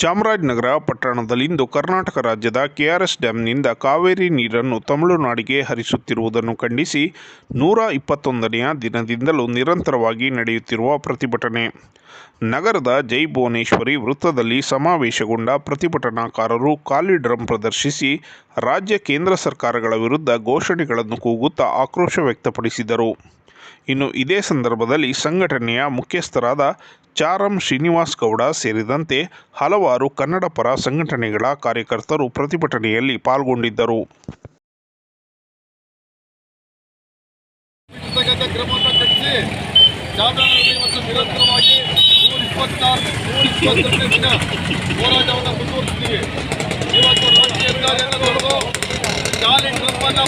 ಚಾಮರಾಜನಗರ ಪಟ್ಟಣದಲ್ಲಿಂದು ಕರ್ನಾಟಕ ರಾಜ್ಯದ ಕೆಆರ್ಎಸ್ ಡ್ಯಾಂನಿಂದ ಕಾವೇರಿ ನೀರನ್ನು ತಮಿಳುನಾಡಿಗೆ ಹರಿಸುತ್ತಿರುವುದನ್ನು ಖಂಡಿಸಿ ನೂರ ಇಪ್ಪತ್ತೊಂದನೆಯ ದಿನದಿಂದಲೂ ನಿರಂತರವಾಗಿ ನಡೆಯುತ್ತಿರುವ ಪ್ರತಿಭಟನೆ. ನಗರದ ಜೈ ಭುವನೇಶ್ವರಿ ವೃತ್ತದಲ್ಲಿ ಸಮಾವೇಶಗೊಂಡ ಪ್ರತಿಭಟನಾಕಾರರು ಖಾಲಿ ಡ್ರಮ್ ಪ್ರದರ್ಶಿಸಿ ರಾಜ್ಯ ಕೇಂದ್ರ ಸರ್ಕಾರಗಳ ವಿರುದ್ಧ ಘೋಷಣೆಗಳನ್ನು ಕೂಗುತ್ತಾ ಆಕ್ರೋಶ ವ್ಯಕ್ತಪಡಿಸಿದರು. ಇನ್ನು ಇದೇ ಸಂದರ್ಭದಲ್ಲಿ ಸಂಘಟನೆಯ ಮುಖ್ಯಸ್ಥರಾದ ಚಾರಂ ಶ್ರೀನಿವಾಸ್ ಗೌಡ ಸೇರಿದಂತೆ ಹಲವಾರು ಕನ್ನಡ ಪರ ಸಂಘಟನೆಗಳ ಕಾರ್ಯಕರ್ತರು ಪ್ರತಿಭಟನೆಯಲ್ಲಿ ಪಾಲ್ಗೊಂಡಿದ್ದರು.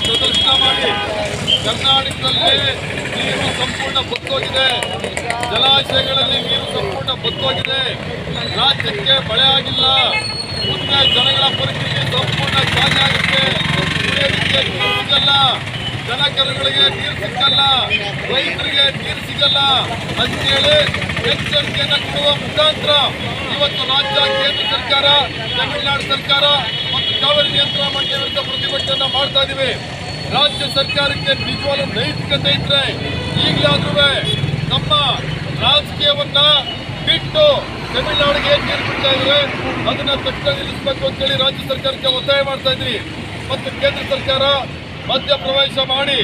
ಪ್ರದರ್ಶನ ಮಾಡಿ ಕರ್ನಾಟಕದಲ್ಲಿ ನೀರು ಸಂಪೂರ್ಣ ಬತ್ತೋಗಿದೆ. ಜಲಾಶಯಗಳಲ್ಲಿ ನೀರು ಸಂಪೂರ್ಣ ಬತ್ತೋಗಿದೆ. ರಾಜ್ಯಕ್ಕೆ ಮಳೆ ಆಗಿಲ್ಲ. ಮುಂದೆ ಜನಗಳ ಪರಿಸ್ಥಿತಿ ಸಂಪೂರ್ಣ ಆಗುತ್ತೆ. ಕುಡಿಯೋದಕ್ಕೆ ನೀರು ಸಿಗಲ್ಲ. ಜನಕರುಗಳಿಗೆ ನೀರು ಸಿಗಲ್ಲ. ರೈತರಿಗೆ ನೀರು ಸಿಗಲ್ಲ. ಅಂತೇಳಿ ಎಚ್ಚರಿಕೆಯನ್ನು ಕೊಡುವ ಮುಖಾಂತರ ಇವತ್ತು ರಾಜ್ಯ, ಕೇಂದ್ರ ಸರ್ಕಾರ, ತಮಿಳುನಾಡು ಸರ್ಕಾರ ಮತ್ತು ಕಾವೇರಿ ನಿಯಂತ್ರಣ ಮಂಡಳಿ ವಿರುದ್ಧ ಪ್ರತಿಭಟನೆಯನ್ನ ಮಾಡ್ತಾ ಇದೀವಿ ರಾಜ್ಯ ಸರ್ಕಾರಕ್ಕೆ ನಿಜವಾದ ನೈತಿಕತೆ ಇದ್ರೆ ಈಗಲಾದ್ರೂ ನಮ್ಮ ರಾಜಕೀಯವನ್ನ ಬಿಟ್ಟು ತಮಿಳುನಾಡಿಗೆ ಏನ್ ನೀರು ಬಿಡ್ತಾ ಇದ್ರೆ ಅದನ್ನ ತಕ್ಷಣ ನಿಲ್ಲಿಸಬೇಕು ಅಂತೇಳಿ ರಾಜ್ಯ ಸರ್ಕಾರಕ್ಕೆ ಒತ್ತಾಯ ಮಾಡ್ತಾ ಇದ್ರಿ. ಮತ್ತು ಕೇಂದ್ರ ಸರ್ಕಾರ ಮಧ್ಯ ಪ್ರವೇಶ ಮಾಡಿ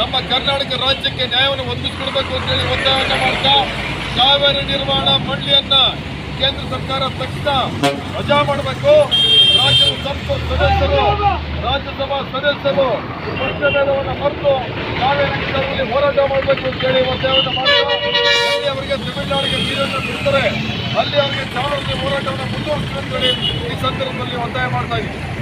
ನಮ್ಮ ಕರ್ನಾಟಕ ರಾಜ್ಯಕ್ಕೆ ನ್ಯಾಯವನ್ನು ಒದಗಿಸಿಕೊಡ್ಬೇಕು ಅಂತೇಳಿ ಒತ್ತಾಯ ಮಾಡ್ತಾ ಕಾವೇರಿ ನಿರ್ವಹಣಾ ಮಂಡಳಿಯನ್ನ ಕೇಂದ್ರ ಸರ್ಕಾರ ತಕ್ಷಣ ವಜಾ ಮಾಡಬೇಕು. ಸಂಸತ್ ಸದಸ್ಯರು, ರಾಜ್ಯಸಭಾ ಸದಸ್ಯರು ಪಕ್ಷಭೇದವನ್ನು ಮರೆತು ವಿಚಾರದಲ್ಲಿ ಹೋರಾಟ ಮಾಡಬೇಕು ಅಂತ ಹೇಳಿ ಒತ್ತಾಯವನ್ನು ಎಲ್ಲಿ ಅವರಿಗೆ ತಮಿಳುನಾಡಿಗೆ ನೀರನ್ನು ಬಿಡ್ತಾರೆ. ಅಲ್ಲಿ ಅವರಿಗೆ ಚಾಲನೆ ಹೋರಾಟವನ್ನು ಮುಂದುವರಿಸಬೇಕು ಅಂತೇಳಿ ಈ ಸಂದರ್ಭದಲ್ಲಿ ಒತ್ತಾಯ ಮಾಡ್ತಾ ಇದ್ದೀವಿ